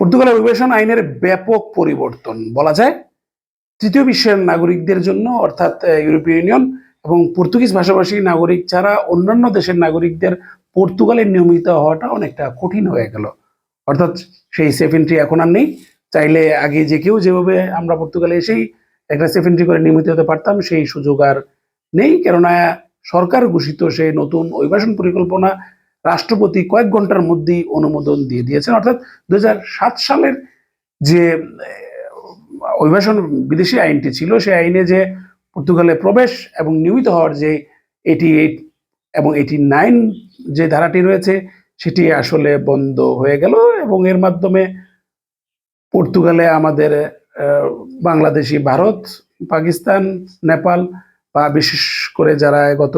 পর্তুগালের অভিবাসন আইনের ব্যাপক পরিবর্তন, বলা যায়। তৃতীয় বিশ্বের নাগরিকদের জন্য, অর্থাৎ ইউরোপীয় ইউনিয়ন এবং পর্তুগিজ ভাষাভাষী নাগরিক ছাড়া অন্যান্য দেশের নাগরিকদের পর্তুগালে নিয়মিত হওয়াটা অনেকটা কঠিন হয়ে গেল। অর্থাৎ সেই সেফ এন্ট্রি এখন আর নেই। চাইলে আগে যে কেউ যেভাবে আমরা পর্তুগালে এসেই একটা সেফ এন্ট্রি করে নিয়মিত হতে পারতাম, সেই সুযোগ আর নেই। কেননা, সরকার ঘোষিত সেই নতুন অভিবাসন পরিকল্পনা রাষ্ট্রপতি কয়েক ঘণ্টার মধ্যেই অনুমোদন দিয়ে দিয়েছেন। অর্থাৎ দু হাজার সাত সালের যে অভিবাসন বিদেশি আইনটি ছিল, সেই আইনে যে পর্তুগালে প্রবেশ এবং নিয়মিত হওয়ার যে এটি এইট এবং এটি নাইন যে ধারাটি রয়েছে, সেটি আসলে বন্ধ হয়ে গেল এবং এর মাধ্যমে পর্তুগালে আমাদের বাংলাদেশি, ভারত, পাকিস্তান, নেপাল বা বিশেষ করে যারা গত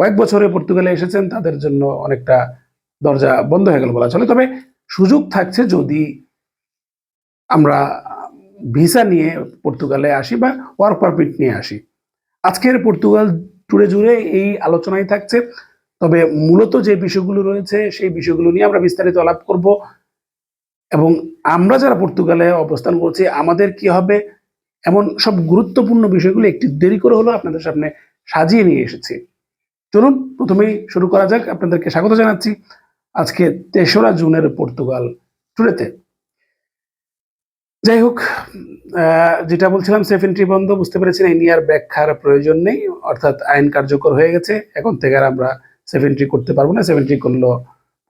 কয়েক বছরে পর্তুগালে এসেছেন, তাদের জন্য অনেকটা দরজা বন্ধ হয়ে গেল বলা চলে। তবে সুযোগ থাকছে যদি আমরা ভিসা নিয়ে পর্তুগালে আসি বা ওয়ার্ক পারমিট নিয়ে আসি। আজকের পর্তুগাল টুরে জুড়ে এই আলোচনায় থাকছে। তবে মূলত যে বিষয়গুলো রয়েছে, সেই বিষয়গুলো নিয়ে আমরা বিস্তারিত আলাপ করব। এবং আমরা যারা পর্তুগালে অবস্থান করছি, আমাদের কি হবে? এমন সব গুরুত্বপূর্ণ বিষয়গুলো একটু দেরি করে হলো আপনাদের সামনে সাজিয়ে নিয়ে এসেছি। চলুন প্রথমেই শুরু করা যাক। আপনাদেরকে স্বাগত জানাচ্ছি আজকে তেসরা জুনের পর্তুগাল টুরেতে। যাই হোক যেটা বলছিলাম সেফ এন্ট্রি বন্ধ, বুঝতে পেরেছেন, এই নিয়ে আর ব্যাখ্যার প্রয়োজন নেই, অর্থাৎ আইন কার্যকর হয়ে গেছে। এখন থেকে আর আমরা সেফ এন্ট্রি করতে পারব না। সেফ এন্ট্রি করলেও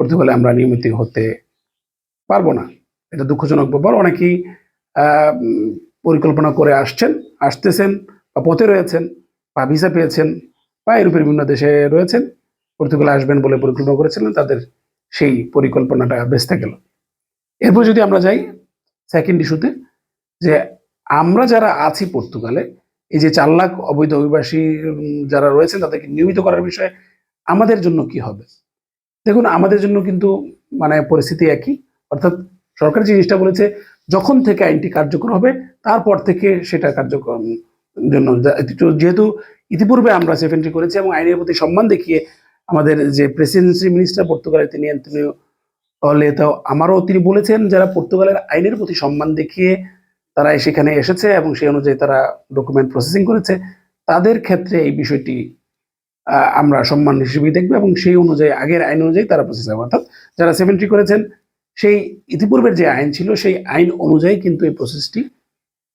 পর্তুগালে আমরা নিয়মিত হতে পারব না। এটা দুঃখজনক ব্যাপার। অনেকেই পরিকল্পনা করে আসছেন, আসতেছেন, বা পথে রয়েছেন, বা ভিসা পেয়েছেন বা ইউরোপের বিভিন্ন দেশে রয়েছেন, পর্তুগালে আসবেন বলে পরিকল্পনা করেছিলেন, তাদের সেই পরিকল্পনাটা বেঁচতে গেল। এরপর যদি আমরা যাই সেকেন্ড ইস্যুতে যে আমরা যারা আছি পর্তুগালে, এই যে চার লাখ অবৈধ অভিবাসী যারা রয়েছেন, তাদেরকে নিয়মিত করার বিষয়ে আমাদের জন্য কি হবে? দেখুন, আমাদের জন্য কিন্তু মানে পরিস্থিতি একই। অর্থাৎ সরকার যে জিনিসটা বলেছে, যখন থেকে আইনটি কার্যকর হবে, তারপর থেকে সেটা কার্যকর জন্য। যেহেতু ইতিপূর্বে আমরা সেফ এন্ট্রি করেছি এবং আইনের প্রতি সম্মান দেখিয়ে আমাদের যে প্রেসিডেন্সি মিনিস্টার পর্তুগালের তিনি অ্যান্টনিও আমারও তিনি বলেছেন যারা পর্তুগালের আইনের প্রতি সম্মান দেখিয়ে তারা সেখানে এসেছে এবং সেই অনুযায়ী তারা ডকুমেন্ট প্রসেসিং করেছে, তাদের ক্ষেত্রে এই বিষয়টি আমরা সম্মান হিসেবেই দেখব এবং সেই অনুযায়ী, আগের আইন অনুযায়ী তারা প্রসেস হবে। অর্থাৎ যারা সেভেন্টি করেছেন, সেই ইতিপূর্বের যে আইন ছিল, সেই আইন অনুযায়ী কিন্তু এই প্রসেসটি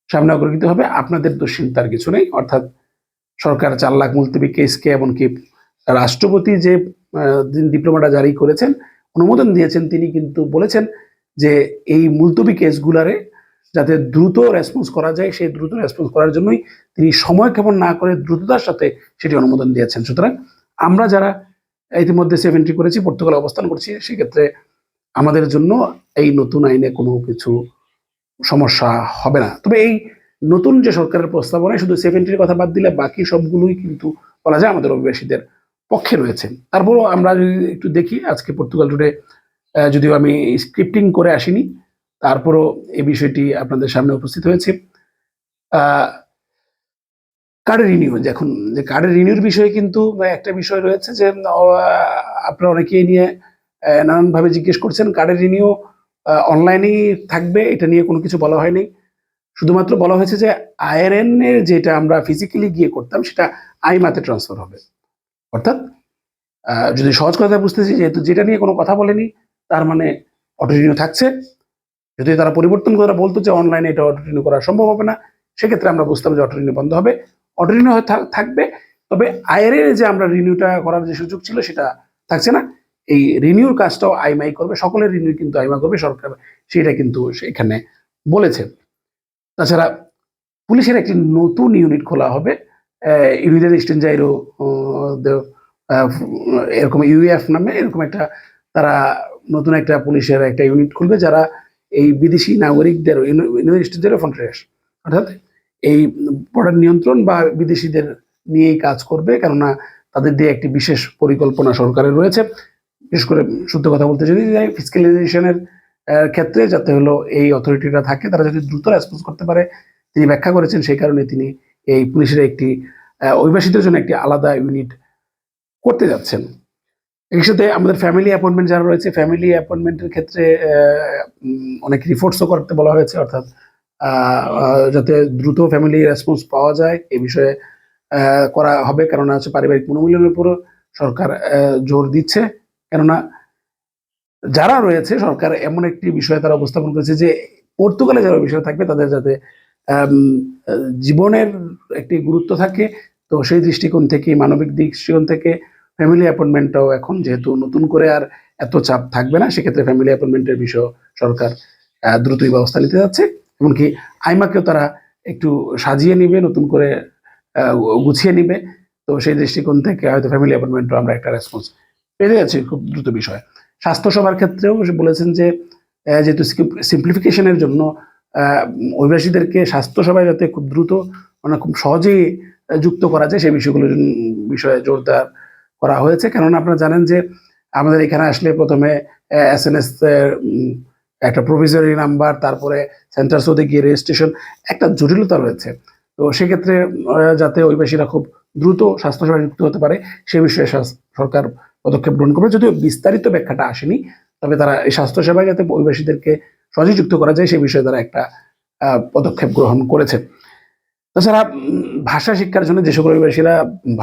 সামনে অগ্রগত হবে। আপনাদের দুশ্চিন্তার কিছু নেই। অর্থাৎ সরকার চার লাখ মুলতবি কেসকে এমনকি রাষ্ট্রপতি যে ডিপ্লোমাটা জারি করেছেন, অনুমোদন দিয়েছেন, তিনি কিন্তু বলেছেন যে এই মুলতবি কেসগুলারে যাতে দ্রুত রেসপন্স করা যায়, সেই দ্রুত রেসপন্স করার জন্যই তিনি সময় ক্ষেপণ না করে দ্রুততার সাথে সেটি অনুমোদন দিয়েছেন। সুতরাং আমরা যারা ইতিমধ্যে সেভেন্টি করেছি, পর্তুগালে অবস্থান করছি, সেক্ষেত্রে আমাদের জন্য এই নতুন আইনে কোনো কিছু সমস্যা হবে না। তবে এই নতুন যে সরকারের প্রস্তাবনায় শুধু সেভেন্টির কথা বাদ দিলে বাকি সবগুলোই কিন্তু বলা যায় আমাদের অভিবাসীদের পক্ষে রয়েছে। তারপরও আমরা যদি একটু দেখি, আজকে পর্তুগাল টুডে যদিও আমি স্ক্রিপ্টিং করে আসিনি, তারপরও এই বিষয়টি আপনাদের সামনে উপস্থিত হয়েছে। কার্ডের রিনিউ এখন যে কার্ডের রিনিউর বিষয়ে কিন্তু একটা বিষয় রয়েছে যে আপনারা অনেকেই নিয়ে নানানভাবে জিজ্ঞেস করছেন কার্ডের রিনিউ অনলাইনেই থাকবে, এটা নিয়ে কোনো কিছু বলা হয়নি। শুধুমাত্র বলা হয়েছে যে আইআরএন এর যেটা আমরা ফিজিক্যালি গিয়ে করতাম, সেটা আইমাতে ট্রান্সফার হবে। অর্থাৎ যদি সহজ কথা বুঝতেছি যেহেতু যেটা নিয়ে কোনো কথা বলেনি, তার মানে অটো রিনিউ থাকছে। যদি তারা পরিবর্তন করে বলতো যে অনলাইনে এটা অটো রিনিউ করা সম্ভব হবে না, সেক্ষেত্রে আমরা বুঝতাম যে অটো রিনিউ বন্ধ হবে। অটো রিনিউ থাকবে, তবে আয়ের যে আমরা রিনিউটা করার যে সুযোগ ছিল, সেটা থাকছে না। এই রিনিউর কাজটাও আইমাই করবে, সকলের রিনিউ কিন্তু আইমা করবে, সরকার সেটা কিন্তু সেখানে বলেছে। তাছাড়া পুলিশের একটি নতুন ইউনিট খোলা হবে ইউনিটের স্টেঞ্জাইরো এরকম ইউএফ নামে এরকম একটা তারা নতুন একটা পুলিশের একটা ইউনিট খুলবে যারা এই বিদেশি নাগরিকদের ফন্ট্রেস অর্থাৎ এই বর্ডার নিয়ন্ত্রণ বা বিদেশিদের নিয়েই কাজ করবে, কেননা তাদের দিয়ে একটি বিশেষ পরিকল্পনা সরকারের রয়েছে। বিশেষ করে সত্য কথা বলতে যদি যাই ক্ষেত্রে যাতে হলো এই অথরিটিটা থাকে, তারা যদি দ্রুত রেসপন্স করতে পারে, তিনি ব্যাখ্যা করেছেন সেই কারণে তিনি এই পুলিশের একটি অভিবাসীদের জন্য একটি আলাদা ইউনিট করতে যাচ্ছেন। এর সাথে আমাদের ফ্যামিলি অ্যাপয়েন্টমেন্ট যারা রয়েছে ফ্যামিলি অ্যাপয়েন্টমেন্টের ক্ষেত্রে অনেক রিপোর্টসও করতে বলা হয়েছে, অর্থাৎ যাতে দ্রুত ফ্যামিলি রেসপন্স পাওয়া যায়, এ বিষয়ে করা হবে। কেননা হচ্ছে পারিবারিক মনোমূল্যের উপরও সরকার জোর দিচ্ছে। কেননা যারা রয়েছে সরকার এমন একটি বিষয়ে তারা উপস্থাপন করেছে যে পর্তুগালে যারা বিষয় থাকবে তাদের যাতে জীবনের একটি গুরুত্ব থাকে। তো সেই দৃষ্টিকোণ থেকে, মানবিক দৃষ্টিকোণ থেকে ফ্যামিলি অ্যাপয়েন্টমেন্টটাও এখন যেহেতু নতুন করে আর এত চাপ থাকবে না, সেক্ষেত্রে ফ্যামিলি অ্যাপয়েন্টমেন্টের বিষয় সরকার দ্রুতই ব্যবস্থা নিতে যাচ্ছে। এমনকি আইমাকেও তারা একটু সাজিয়ে নিবে, নতুন করে গুছিয়ে নিবে। তো সেই দৃষ্টিকোণ থেকে হয়তো ফ্যামিলি অ্যাপয়েন্টমেন্টও আমরা একটা রেসপন্স পেয়ে যাচ্ছি খুব দ্রুত বিষয়। স্বাস্থ্যসেবার ক্ষেত্রেও বলেছেন যে যেহেতু সিম্পলিফিকেশনের জন্য অভিবাসীদেরকে স্বাস্থ্যসেবায় যাতে খুব দ্রুত মানে খুব সহজেই যুক্ত করা যায় সেই বিষয়গুলোর বিষয়ে জোরদার করা হয়েছে। কেননা আপনারা জানেন যে, আমাদের এখানে আসলে প্রথমে এস এন এস একটা প্রভিজরি নাম্বার তারপরে সেন্টার সোদে গিয়ে রেজিস্ট্রেশন একটা জটিলতা রয়েছে। তো সেক্ষেত্রে যাতে অভিবাসীরা খুব দ্রুত স্বাস্থ্যসেবায় যুক্ত হতে পারে, সে বিষয়ে সরকার পদক্ষেপ গ্রহণ করবে। যদিও বিস্তারিত ব্যাখ্যাটা আসেনি, তবে তারা এই স্বাস্থ্যসেবায় যাতে অভিবাসীদেরকে সহজে যুক্ত করা যায় সেই বিষয়ে তারা একটা পদক্ষেপ গ্রহণ করেছে। তাছাড়া ভাষা শিক্ষার জন্য যে সকল অভিবাসীরা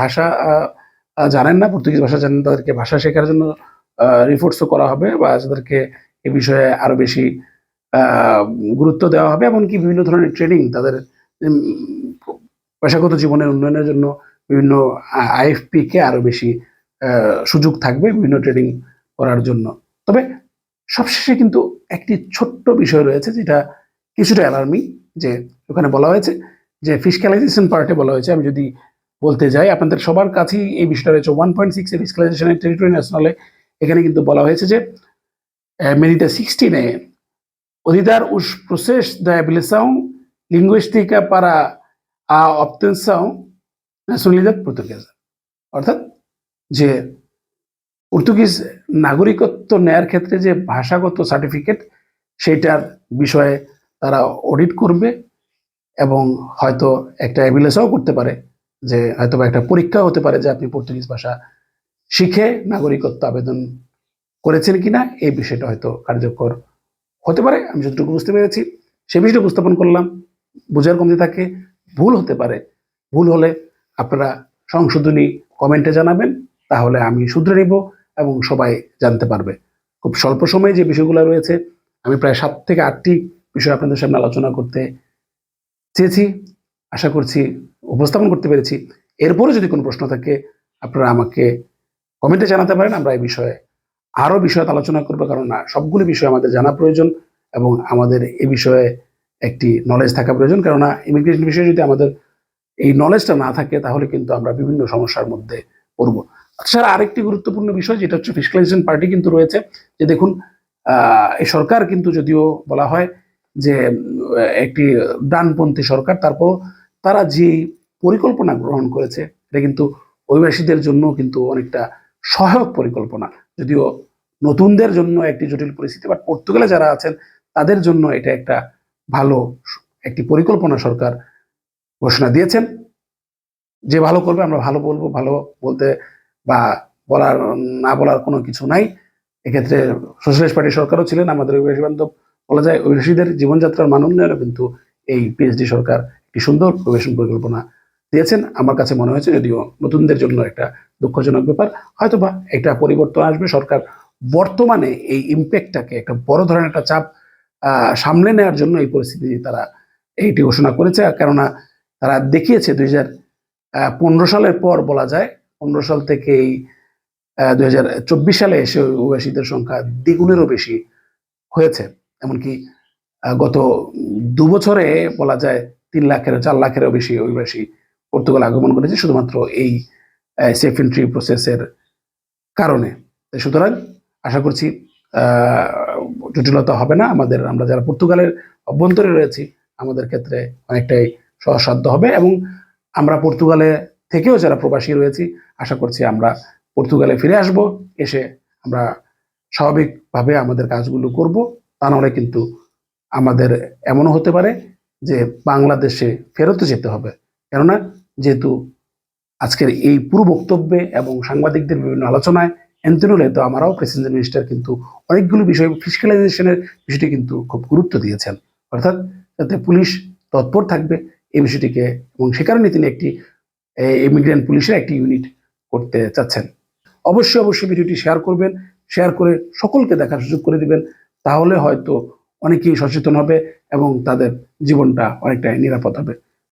ভাষা জানেন না, পর্তুগিজ ভাষা জানেন তাদেরকে ভাষা শেখার জন্য রিপোর্টসও করা হবে বা তাদেরকে এ বিষয়ে আরও বেশি গুরুত্ব দেওয়া হবে। এমনকি বিভিন্ন ধরনের ট্রেনিং তাদের পেশাগত জীবনের উন্নয়নের জন্য বিভিন্ন আইএফপি কে আরও বেশি সুযোগ থাকবে বিভিন্ন ট্রেডিং করার জন্য। তবে সবশেষে কিন্তু একটি ছোট্ট বিষয় রয়েছে যেটা কিছুটা অ্যালার্মিং যে ওখানে বলা হয়েছে যে ফিসক্যালাইজেশন পার্টে বলা হয়েছে। আমি যদি বলতে যাই, আপনাদের সবার কাছেই এই বিষয়টা রয়েছে। ওয়ান পয়েন্ট সিক্স ফিসক্যালাইজেশনের টেরিটরি ন্যাশনালে এখানে কিন্তু বলা হয়েছে যে মেডিটা সিক্সটিনে অধিদার os process abolição linguística para a obtenção nacionalidad portuguesa, অর্থাৎ যে পর্তুগিজ নাগরিকত্ব নেয়ার ক্ষেত্রে যে ভাষাগত সার্টিফিকেট সেটার বিষয়ে তারা অডিট করবে এবং হয়তো একটা অ্যাবিলেসাও করতে পারে যে হয়তো বা একটা পরীক্ষা হতে পারে যে আপনি পর্তুগিজ ভাষা শিখে নাগরিকত্ব আবেদন করেছেন কিনা, এই বিষয়টা হয়তো কার্যকর হতে পারে। আমি যতটুকু বুঝতে পেরেছি, সে বিষয়টা উপস্থাপন করলাম। বোঝার কমতি থাকে, ভুল হতে পারে। ভুল হলে আপনারা সংশোধনী কমেন্টে জানাবেন। তাহলে আমি শুধরে নিব এবং সবাই জানতে পারবে। খুব স্বল্প সময়ে যে বিষয়গুলো রয়েছে, আমি প্রায় সাত থেকে আটটি বিষয় আপনাদের সামনে আলোচনা করতে চেয়েছি, আশা করছি উপস্থাপন করতে পেরেছি। এরপরে যদি কোনো প্রশ্ন থাকে, আপনারা আমাকে কমেন্টে জানাতে পারেন, আমরা এই বিষয়ে আরও বিষয়ে আলোচনা করব, কারণ না, সবগুলো বিষয় আমাদের জানা প্রয়োজন এবং আমাদের এই বিষয়ে একটি নলেজ থাকা প্রয়োজন। কেননা ইমিগ্রেশন বিষয়ে যদি আমাদের এই নলেজটা না থাকে, তাহলে কিন্তু আমরা বিভিন্ন সমস্যার মধ্যে পড়ব। তাছাড়া আরেকটি গুরুত্বপূর্ণ বিষয় যেটা হচ্ছে ফিসক্যালাইজেশন পার্টি কিন্তু রয়েছে, যে দেখুন এই সরকার কিন্তু যদিও বলা হয় যে একটি ডানপন্থী সরকার তারপর তারা যে পরিকল্পনা গ্রহণ করেছে, এটা কিন্তু অভিবাসীদের জন্য কিন্তু অনেকটা সহায়ক পরিকল্পনা। যদিও নতুনদের জন্য একটি জটিল পরিস্থিতি বাট পর্তুগালে যারা আছেন, তাদের জন্য এটা একটা ভালো একটি পরিকল্পনা সরকার ঘোষণা দিয়েছেন। যে ভালো করবে, আমরা ভালো বলব, ভালো বলতে বা বলার, না বলার কোনো কিছু নাই। এক্ষেত্রে সোশ্যালিস্ট পার্টির সরকারও ছিলেন, আমাদের অভিবাসী বান্ধব বলা যায়, অভিবাসীদের জীবনযাত্রার মান উন্নয়নে কিন্তু এই পিএইচডি সরকার একটি সুন্দর প্রবেশন পরিকল্পনা দিয়েছেন। আমার কাছে মনে হয়েছে যদিও নতুনদের জন্য একটা দুঃখজনক ব্যাপার হয়তো বা একটা পরিবর্তন আসবে। সরকার বর্তমানে এই ইম্প্যাক্টটাকে একটা বড় ধরনের একটা চাপ সামলে নেওয়ার জন্য এই পরিস্থিতি তারা এইটি ঘোষণা করেছে। কেননা তারা দেখিয়েছে দুই সালের পর বলা যায় পনেরো সাল থেকে এই দুই হাজার চব্বিশ সালে এসে অভিবাসীদের সংখ্যা দ্বিগুণেরও বেশি হয়েছে। এমনকি গত দু বছরে বলা যায় তিন লাখের চার লাখেরও বেশি অভিবাসী পর্তুগাল আগমন করেছে শুধুমাত্র এই সেফ এন্ট্রি প্রসেসের কারণে। সুতরাং আশা করছি জটিলতা হবে না। আমাদের, আমরা যারা পর্তুগালের অভ্যন্তরে রয়েছি, আমাদের ক্ষেত্রে অনেকটাই সহসাধ্য হবে এবং আমরা পর্তুগালে থেকেও যারা প্রবাসী রয়েছি, আশা করছি আমরা পর্তুগালে ফিরে আসব, এসে আমরা স্বাভাবিকভাবে আমাদের কাজগুলো করব। তা নাহলে কিন্তু আমাদের এমনও হতে পারে যে বাংলাদেশে ফেরত যেতে হবে। কেননা যেহেতু আজকের এই পুরো বক্তব্যে এবং সাংবাদিকদের বিভিন্ন আলোচনায় এনতেনুলে তো আমারও প্রেসিডেন্ট মিনিস্টার কিন্তু অনেকগুলো বিষয় ফিজিক্যালাইজেশনের বিষয়টি কিন্তু খুব গুরুত্ব দিয়েছেন। অর্থাৎ যাতে পুলিশ তৎপর থাকবে, এই বিষয়টিকে এবং সে কারণে তিনি একটি ইমিগ্রেন্ট পুলিশের একটি ইউনিট করতে চাচ্ছেন। অবশ্যই অবশ্যই ভিডিওটি শেয়ার করবেন শেয়ার করে সকলকে দেখার সুযোগ করে দিবেন, তাহলে হয়তো অনেকেই সচেতন হবে এবং তাদের জীবনটা অনেকটাই নিরাপদ হবে।